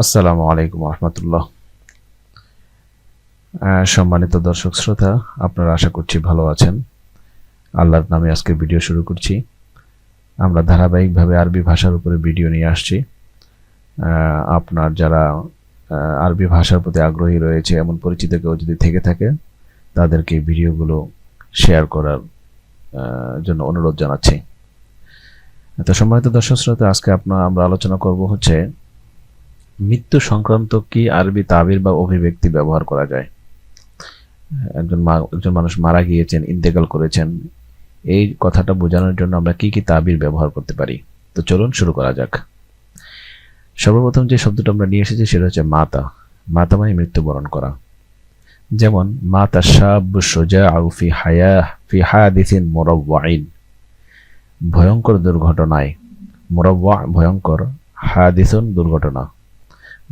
আসসালামু আলাইকুম রহমতুল্লাহ সম্মানিত দর্শক শ্রোতা, আপনারা আশা করছি ভালো আছেন। আল্লাহর নামে আজকে ভিডিও শুরু করছি। আমরা ধারাবাহিকভাবে আরবি ভাষার উপরে ভিডিও নিয়ে আসছি। আপনার যারা আরবি ভাষার প্রতি আগ্রহী রয়েছে, এমন পরিচিত কেউ যদি থেকে থাকে, তাদেরকে ভিডিওগুলো শেয়ার করার জন্য অনুরোধ জানাচ্ছি। তো সম্মানিত দর্শক শ্রোতা, আজকে আপনার আমরা আলোচনা করব হচ্ছে মৃত্যু সংক্রান্ত কি আরবি তাবির বা অভিব্যক্তি ব্যবহার করা যায়? একজন একজন মানুষ মারা গিয়েছেন, ইন্তেকাল করেছেন, এই কথাটা বোঝানোর জন্য আমরা কি কি তাবির ব্যবহার করতে পারি? তো চলুন শুরু করা যাক। সর্বপ্রথম যে শব্দটা আমরা নিয়ে এসেছি সেটা হচ্ছে মাতা। মাতা মানে মৃত্যুবরণ করা। যেমন, মাতা শাব সোজা আউ ফি হায়া, ফি হায়াদিসিন মোরব্বাইন ভয়ঙ্কর দুর্ঘটনায়। মোরব্বা ভয়ঙ্কর, হাদিসুন দুর্ঘটনা।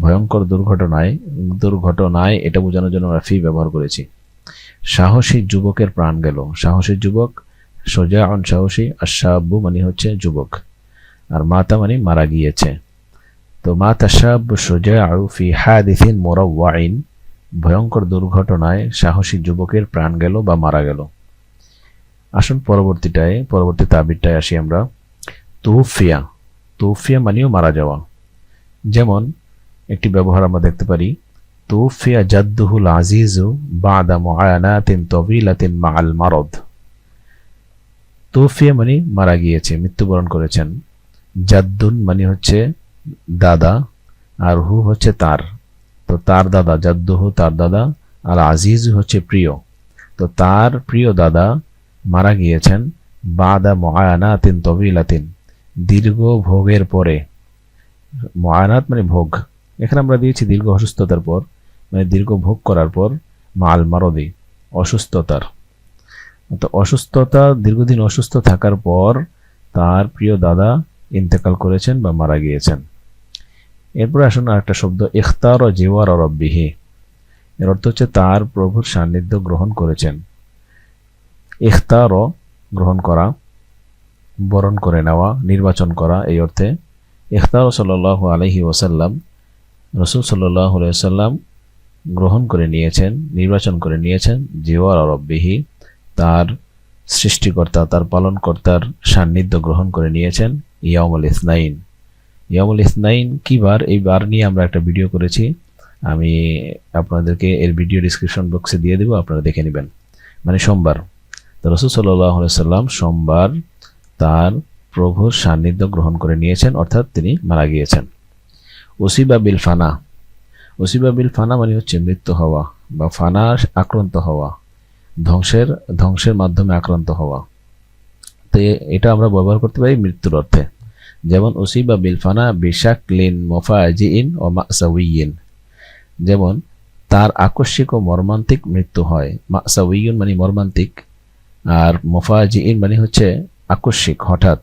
ভয়ঙ্কর দুর্ঘটনায় দুর্ঘটনায় এটা বোঝানোর জন্য আমরা ফি ব্যবহার করেছি। সাহসী যুবকের প্রাণ গেল। সাহসী যুবক, সোজা অন সাহসী আর সাব্বু মানে হচ্ছে যুবক। আর মাতা মানে মারা গিয়েছে। তো মাতা সাব সোজা আউ ফি হাদিসিন মোরাওয়াইন, ভয়ঙ্কর দুর্ঘটনায় সাহসী যুবকের প্রাণ গেল বা মারা গেল। আসুন পরবর্তীটায়, পরবর্তী তাবিরটায় আসি আমরা। তুফিয়া। তুফিয়া মানেও মারা যাওয়া। যেমন একটি ব্যবহার আমরা দেখতে পারি, তুফিয়া জাদ্দুহুল আজিজু বাদা তবিলাতিন মারদ। তুফিয়া মানে মারা গিয়েছে, মৃত্যুবরণ করেছেন। জাদ্দুন মানে হচ্ছে দাদা, আর হু হচ্ছে তার। তো তার দাদা, জাদ্দুহু তার দাদা, আর আজিজু হচ্ছে প্রিয়। তো তার প্রিয় দাদা মারা গিয়েছেন, বাদা মুআয়ানাতিন তবিলাতিন, দীর্ঘ ভোগের পরে। ময়ানাত মানে ভোগ। এখানে আমরা দিয়েছি দীর্ঘ অসুস্থতার পর মানে দীর্ঘ ভোগ করার পর, মাল মারদি, অসুস্থতার। তো অসুস্থতা, দীর্ঘদিন অসুস্থ থাকার পর তার প্রিয় দাদা ইন্তেকাল করেছেন বা মারা গিয়েছেন। এরপরে আসুন আরেকটা শব্দ, ইখতার ও জিওয়ার অরব্বিহি এর অর্থ হচ্ছে তার প্রভুর সান্নিধ্য গ্রহণ করেছেন। ইখতার ও গ্রহণ করা, বরণ করে নেওয়া, নির্বাচন করা, এই অর্থে ইখতার সাল্লাহ আলহি ওসাল্লাম রসুল সাল্লাম গ্রহণ করে নিয়েছেন, নির্বাচন করে নিয়েছেন জিওয়ার অরব্বিহি তার সৃষ্টিকর্তা, তার পালনকর্তার সান্নিধ্য গ্রহণ করে নিয়েছেন ইয়ামুল ইসনাইন। ইয়ামুল ইসনাইন কি বার এই বার নিয়ে আমরা একটা ভিডিও করেছি। আমি আপনাদেরকে এর ভিডিও ডিসক্রিপশন বক্সে দিয়ে দেবো, আপনারা দেখে নেবেন। মানে সোমবার। তো রসুল সাল্লাম সোমবার তার প্রভুর সান্নিধ্য গ্রহণ করে নিয়েছেন, অর্থাৎ তিনি মারা গিয়েছেন। ওসিবা বিল ফানা। ওসিবা বিল ফানা মানে হচ্ছে মৃত্যু হওয়া বা ফানা আক্রান্ত হওয়া, ধ্বংসের ধ্বংসের মাধ্যমে আক্রান্ত হওয়া। তো এটা আমরা ব্যবহার করতে পারি মৃত্যুর অর্থে। যেমন ওসিবা বিল ফানা বিশাক বিশাকলিন মোফাজিন ও মাসাউইন যেমন তার আকস্মিক ও মর্মান্তিক মৃত্যু হয়। মাসাউইন মানে মর্মান্তিক আর মোফাজিন মানে হচ্ছে আকস্মিক, হঠাৎ।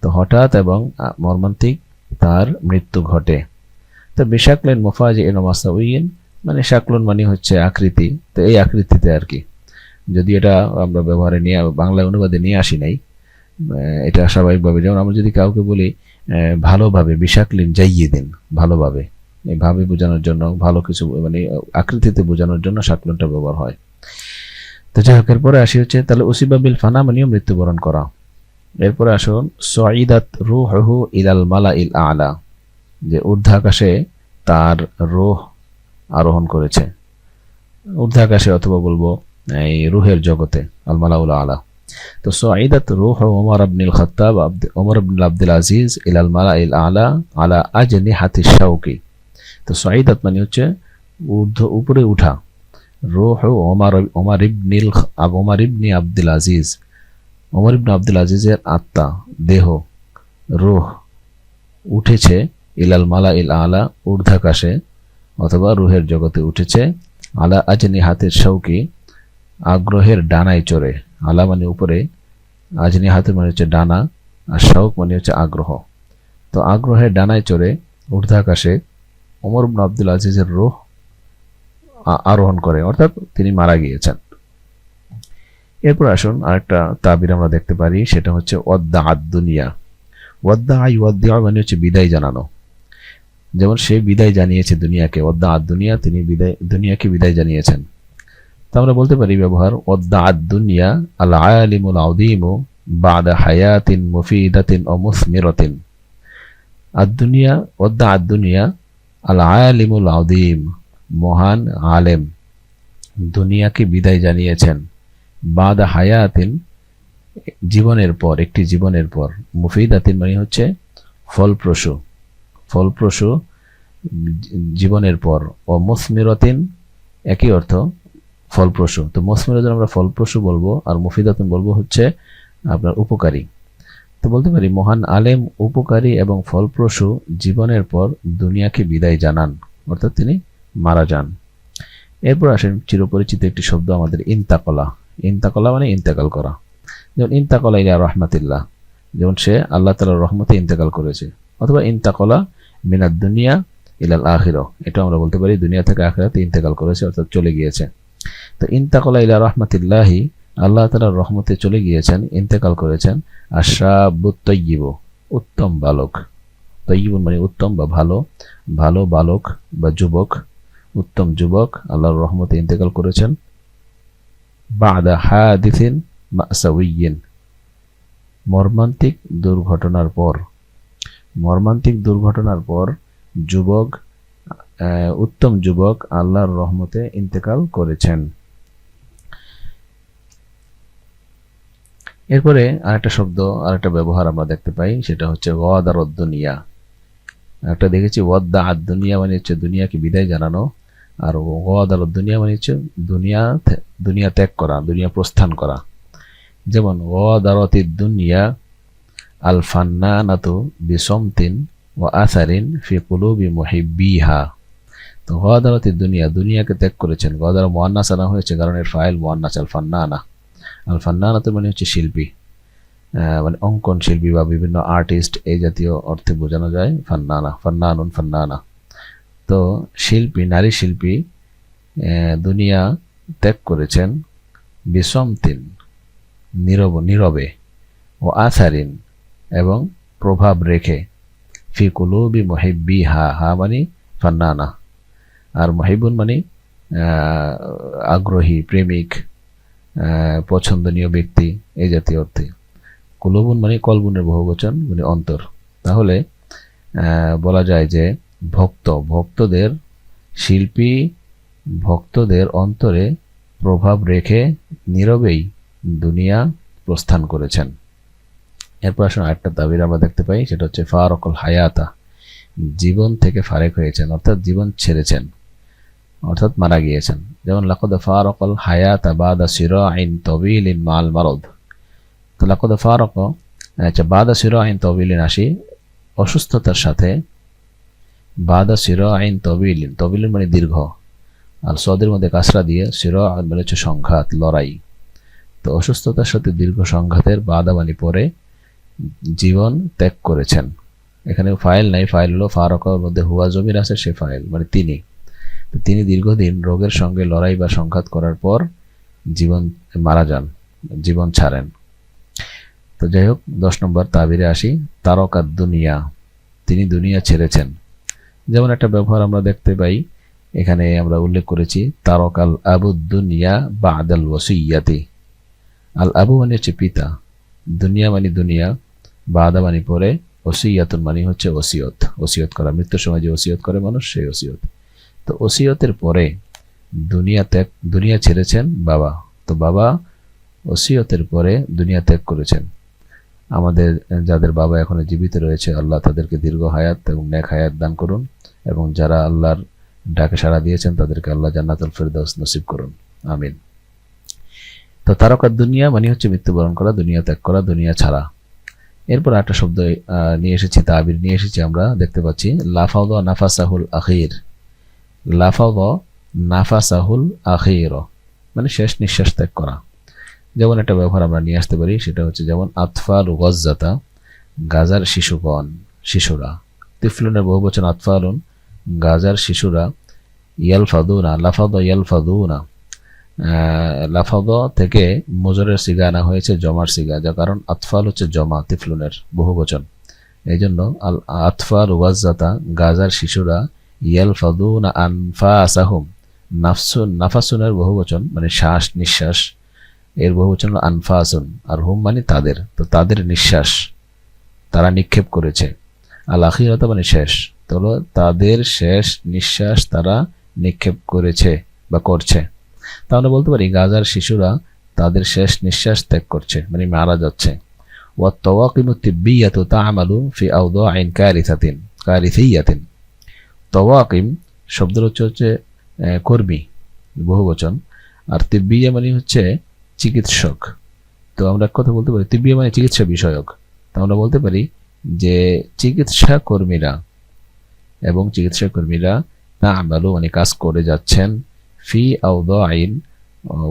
তো হঠাৎ এবং মর্মান্তিক তার মৃত্যু ঘটে। তো বেশাকলেন মোফাজি এনমাসাউইন মানে শাকলন মানে হচ্ছে আকৃতি। তো এই আকৃতিতে আর কি। যদি এটা আমরা ব্যবহারে নিয়ে, বাংলা অনুবাদে নিয়ে আসি নাই এটা স্বাভাবিকভাবে। যেমন আমরা যদি কাউকে বলি ভালোভাবে বিষাকলিন যাইয়ে দিন ভালোভাবে ভাবে বোঝানোর জন্য, ভালো কিছু মানে আকৃতিতে বোঝানোর জন্য শাকলনটা ব্যবহার হয়। তো যাই হোক, এরপরে আসি হচ্ছে, তাহলে উসিবাবিল ফানা মানেও মৃত্যুবরণ করা। এরপরে আসুন, সঈদাত রুহু ইলাল মালা ইল আলা যে ঊর্ধ্বাকাশে তার রোহ আরোহণ করেছে। ঊর্ধ্বাকাশে অথবা বলব, এই রুহের জগতে, আল মালাউল আলা। তো সঈদাত রুহ ওমর আবনুল খত্তাব ওমর আবনুল আব্দুল আজিজ ইলাল মালা ইল আলা আলা আজনি হাতি শাউকি। তো সঈদাত মানে হচ্ছে ঊর্ধ্ব, উপরে উঠা। রোহ ওমর ওমর ইবনিল ওমর ইবনি আব্দুল আজিজ। ওমর ইবনে আব্দুল আজিজের আত্মা, দেহ, রুহ উঠেছে ইলাল মালা ইল আলা ঊর্ধ্বাকাশে অথবা রুহের জগতে উঠেছে আলা আজনি হাতের শৌকি আগ্রহের ডানায় চড়ে। আলা মানে উপরে আজনি হাতের মানে হচ্ছে ডানা আর শৌক মানে হচ্ছে আগ্রহ। তো আগ্রহের ডানায় চড়ে ঊর্ধ্বাকাশে ওমর আব্দুল আজিজের রুহ আরোহণ করে, অর্থাৎ তিনি মারা গিয়েছেন। এরপর আসুন আরেকটা তাবির আমরা দেখতে পারি, সেটা হচ্ছে ওয়াদ্দা আদ দুনিয়া ওয়াদ্দা আই ওয়াদ্দিয়া মানে হচ্ছে বিদায় জানানো। যেমন সে বিদায় জানিয়েছে দুনিয়াকে ওদ্দা আদ দুনিয়া তিনি বিদায়, দুনিয়াকে বিদায় জানিয়েছেন। তা আমরা বলতে পারি ব্যবহার ওদ্দা আদ দুনিয়া আল আলিমুল আউদিমু বাদা হায়াতিন মুফিদাতিন ও মুসমিরতিন। আদ দুনিয়া ওদ্দা আদ দুনিয়া আল আলিমুল আউদিম মহান আলেম, দুনিয়াকে বিদায় জানিয়েছেন। বাদা হায়াতিন, জীবনের পর, একটি জীবনের পর, মুফিদাতিন মানে হচ্ছে ফলপ্রসূ। ফলপ্রসূ, জীবনের পর ও মুসমিরতিন একই অর্থ ফলপ্রসূ। তো মুসমিরতিন আমরা ফলপ্রসূ বলব, আর মুফিদাতুন বলব হচ্ছে আপনার উপকারী। তো বলতে পারি, মহান আলেম, উপকারী এবং ফলপ্রসূ জীবনের পর দুনিয়াকে বিদায় জানান, অর্থাৎ তিনি মারা যান। এরপর আসেন, চিরপরিচিত একটি শব্দ আমাদের ইন্তাকলা। ইন্তাকলা মানে ইন্তেকাল করা। যেমন ইন্তাকলা ইলা রহমাতিল্লাহ। যেমন সে আল্লাহ তালার রহমতে ইন্তেকাল করেছে। অথবা ইন্তাকলা মিনাদ দুনিয়া ইলাল আখির এটা আমরা বলতে পারি, দুনিয়া থেকে আখিরাতে ইন্তেকাল করেছে, অর্থাৎ চলে গিয়েছে। তো ইন্তাকলা ইলা রহমাতিল্লাহি, আল্লাহ তালার রহমতে চলে গিয়েছেন, ইন্তেকাল করেছেন। আশাবুত তৈব উত্তম বালক। তৈব মানে উত্তম বা ভালো ভালো বালক বা যুবক, উত্তম যুবক, আল্লাহর রহমতে ইন্তেকাল করেছেন। বাদা হাদিসিন মাসাউইয়িন মর্মান্তিক দুর্ঘটনার পর, মর্মান্তিক দুর্ঘটনার পর যুবক উত্তম যুবক আল্লাহর রহমতে ইন্তেকাল করেছেন। এরপরে আরেকটা শব্দ, আরেকটা ব্যবহার আমরা দেখতে পাই, সেটা হচ্ছে ওয়াদার দুনিয়া। একটা দেখেছি ওয়াদ্দা আদ দুনিয়া মানে হচ্ছে দুনিয়াকে বিদায় জানানো। আর ওয়াদার দুনিয়া মানে হচ্ছে দুনিয়া দুনিয়া ত্যাগ করা, দুনিয়া প্রস্থান করা। যেমন ওয়াদারতি দুনিয়া আল ফান্না ফান্নানাতু বিসমতিন ও আসারিন ফি কুলুবি মুহিব্বিহা। তো ওয়াদারতি দুনিয়া, দুনিয়াকে ত্যাগ করেছেন। ওয়াদার মোয়ান্নাস আনা হয়েছে কারণ এর ফাইল মোয়ান্নাস আল ফান্নানা আল ফান্নানাতু মানে হচ্ছে শিল্পী। মানে অঙ্কন শিল্পী বা বিভিন্ন আর্টিস্ট এই জাতীয় অর্থে বোঝানো যায়। ফান্নানা, ফান্নানুন ফান্নানা। তো শিল্পী, নারী শিল্পী দুনিয়া ত্যাগ করেছেন বিষমতিন নীরব, নীরবে ও আসারিন এবং প্রভাব রেখে। ফি কুলুবি মহিব্বি, হা হা মানে ফান্নানা। আর মহিবুন মানে আগ্রহী, প্রেমিক পছন্দনীয় ব্যক্তি এই জাতীয় অর্থে। কুলুবুন মানে কলবুনের বহুবচন মানে অন্তর। তাহলে বলা যায় যে ভক্ত, ভক্তদের শিল্পী, ভক্তদের অন্তরে প্রভাব রেখে নীরবেই দুনিয়া প্রস্থান করেছেন। এরপর আসুন আরেকটা দাবির আমরা দেখতে পাই, সেটা হচ্ছে ফারকল হায়াতা। জীবন থেকে ফারেক হয়েছেন, অর্থাৎ জীবন ছেড়েছেন, অর্থাৎ মারা গিয়েছেন। যেমন, লাকদ ফারকল হায়াতা বাদা সির আইন তবিল ইন মাল মারদ। তো লাকদ ফারক আচ্ছা বাদা সির আইন তবিল আসি অসুস্থতার সাথে বাদা সির আইন তবিলিন তবিলিন মানে দীর্ঘ। আর সদের মধ্যে কাসরা দিয়ে সির মানে হচ্ছে সংঘাত, লড়াই। তো অসুস্থতার সাথে দীর্ঘ সংঘাতের বাদাবানি পরে জীবন ত্যাগ করেছেন। এখানে ফাইল নাই, ফাইল হলো ফারকর মধ্যে হুয়া জমির আছে সে ফাইল মানে তিনি। তিনি দীর্ঘদিন রোগের সঙ্গে লড়াই বা সংঘাত করার পর জীবন মারা যান, জীবন ছাড়েন। তো যাই হোক, দশ নম্বর তাবিরে আসি, তারকা দুনিয়া। তিনি দুনিয়া ছেড়েছেন। যেমন একটা ব্যবহার আমরা দেখতে পাই, এখানে আমরা উল্লেখ করেছি, তারক আল আবুদ্দুনিয়া বা আদাল ওসিয়াতি আল আবু মানে হচ্ছে পিতা, দুনিয়া মানে দুনিয়া বা আদা মানে পরে, ওসিয়াতুন মানে হচ্ছে ওসিয়ত। ওসিয়ত করা, মৃত্যুর সময় যে ওসিয়ত করে মানুষ, সেই ওসিয়ত। তো ওসিয়তের পরে দুনিয়া ত্যাগ, দুনিয়া ছেড়েছেন বাবা। তো বাবা ওসিয়তের পরে দুনিয়া ত্যাগ করেছেন। আমাদের, যাদের বাবা এখনও জীবিত রয়েছে, আল্লাহ তাদেরকে দীর্ঘ হায়াত এবং ন্যাক হায়াত দান করুন এবং যারা আল্লাহর ডাকে সাড়া দিয়েছেন তাদেরকে আল্লাহ জান্নাতুল ফেরদাউস নসিব করুন। আমিন। তো তারকার দুনিয়া মানে হচ্ছে মৃত্যুবরণ করা, দুনিয়া ত্যাগ করা, দুনিয়া ছাড়া। এরপর একটা শব্দ নিয়ে এসেছি, তাবির নিয়ে এসেছি আমরা, দেখতে পাচ্ছি লাফাউদ নাফাসাহুল আখির। লাফাউদ নাফাসাহুল আখির। মানে শেষ নিঃশ্বাস ত্যাগ করা। যেমন একটা ব্যবহার আমরা নিয়ে আসতে পারি, সেটা হচ্ছে যেমন, আতফাল গজ্জাতা গাজার শিশুগণ, শিশুরা। তিফলুনের বহু বচন, আতফালুন গাজার শিশুরা, ইয়ালফাদুনা, লাফাদ ইয়ালফাদুনা। লাফাদ থেকে মোজরের সিগা আনা হয়েছে, জমার সিগা, যার কারণ আতফাল হচ্ছে জমা, তিফলুনের বহু বচন। এই জন্য আল, আতফাল ওয়াজাতা গাজার শিশুরা ইয়াল ফাদুন আনফা আসাহুম নাফসুন নাফাসুনের বহুবচন মানে শ্বাস নিঃশ্বাস এর বহুবচন হল আনফাসুন, আর হুম মানে তাদের। তো তাদের নিঃশ্বাস তারা নিক্ষেপ করেছে। আল আখিরাত মানে শেষ। তো তাদের শেষ নিঃশ্বাস তারা নিক্ষেপ করেছে বা করছে। তাহলে বলতে পারি, গাজার শিশুরা তাদের শেষ নিঃশ্বাস ত্যাগ করছে মানে মারা যাচ্ছে। ও ওয়া তওয়াকিমু তা আমালু ফি আউদ আইন কারিসাতিন, কারিসিয়াতিন। তওয়াকিম শব্দের হচ্ছে হচ্ছে কর্মী বহুবচন আর তিব্বিয়া মানে হচ্ছে চিকিৎসক। তো আমরা কথা বলতে পারি তিব্বিয়া মানে চিকিৎসা বিষয়ক। তো আমরা বলতে পারি যে চিকিৎসা কর্মীরা এবং চিকিৎসা কর্মীরা না আমালু মানে কাজ করে যাচ্ছেন। ফি আউদ আইন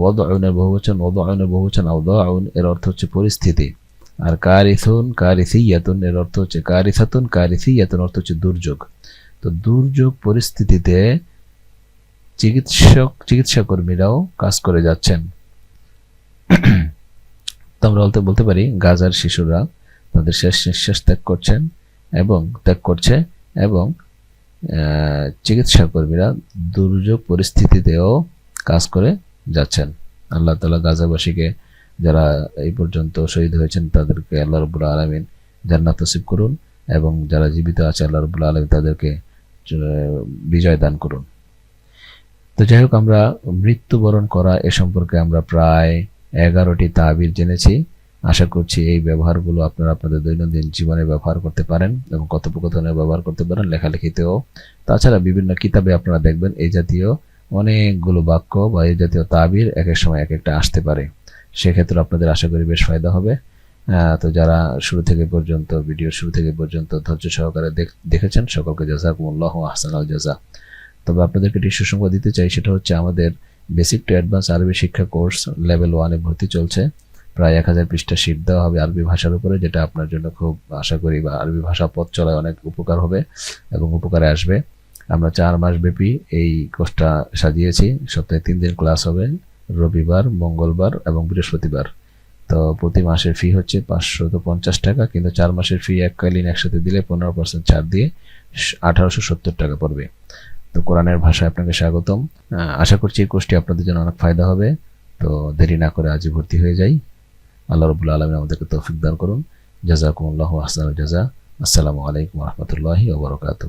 ওদ আইনের বহুবচন ওদ আইনের বহুবচন আউদ আউন এর অর্থ হচ্ছে পরিস্থিতি। আর কারিথুন কারিথিয়াতুন এর অর্থ হচ্ছে কারিথাতুন কারিথিয়াতুন অর্থ হচ্ছে দুর্যোগ। তো দুর্যোগ পরিস্থিতিতে চিকিৎসক, চিকিৎসা কর্মীরাও কাজ করে যাচ্ছেন। তো আমরা বলতে বলতে পারি, গাজার শিশুরা তাদের শেষ নিঃশ্বাস ত্যাগ করছেন এবং ত্যাগ করছে এবং চিকিৎসা কর্মীরা দুর্যোগ পরিস্থিতিতেও কাজ করে যাচ্ছেন। আল্লাহ তালা গাজাবাসীকে যারা এই পর্যন্ত শহীদ হয়েছেন তাদেরকে আল্লাহ রবুল্লা আলমিন জান্নাত নসিব করুন এবং যারা জীবিত আছে আল্লাহ রবুল্লা আলমিন তাদেরকে বিজয় দান করুন। তো যাই হোক, আমরা মৃত্যুবরণ করা এ সম্পর্কে আমরা প্রায় এগারোটি তাবির জেনেছি। আশা করছি এই ব্যবহারগুলো আপনারা আপনাদের দৈনন্দিন জীবনে ব্যবহার করতে পারেন এবং কথোপকথনে ব্যবহার করতে পারেন লেখালেখিতেও। তাছাড়া বিভিন্ন কিতাবে আপনারা দেখবেন এই জাতীয় অনেকগুলো বাক্য বা এই জাতীয় তাবির এক এক সময় এক একটা আসতে পারে। সেক্ষেত্রে আপনাদের আশা করি বেশ ফায়দা হবে। তো যারা শুরু থেকে পর্যন্ত ভিডিও শুরু থেকে পর্যন্ত ধৈর্য সহকারে দেখ- দেখেছেন, সকলকে জাজাকুমুল্লাহ আহসান আল জাজা। তবে আপনাদেরকে একটি সুসংবাদ দিতে চাই, সেটা হচ্ছে আমাদের বেসিক টু অ্যাডভান্স আরবি শিক্ষা কোর্স লেভেল ওয়ানে ভর্তি চলছে। প্রায় এক হাজার পৃষ্ঠা শীট দেওয়া হবে আরবি ভাষার উপরে, যেটা আপনার জন্য খুব, আশা করি, বা আরবি ভাষা পথ চলায় অনেক উপকার হবে এবং উপকারে আসবে। আমরা চার মাস ব্যাপী এই কোর্সটা সাজিয়েছি। সপ্তাহে তিন দিন ক্লাস হবে, রবিবার, মঙ্গলবার এবং বৃহস্পতিবার। তো প্রতি মাসের ফি হচ্ছে পাঁচশো তো পঞ্চাশ টাকা, কিন্তু চার মাসের ফি এককালীন একসাথে দিলে পনেরো পার্সেন্ট ছাড় দিয়ে আঠারোশো সত্তর টাকা পড়বে। তো কোরআনের ভাষায় আপনাকে স্বাগতম। আশা করছি এই কোর্সটি আপনাদের জন্য অনেক ফায়দা হবে। তো দেরি না করে আজই ভর্তি হয়ে যাই। আল্লাহ রবুল্লা আলমী আমাদেরকে তৌফিক দান করুন। জাজাকুমুল্লাহ আহসানুল জাজা আসসালামু আলাইকুম রহমতুল্লাহি ওবরকাতু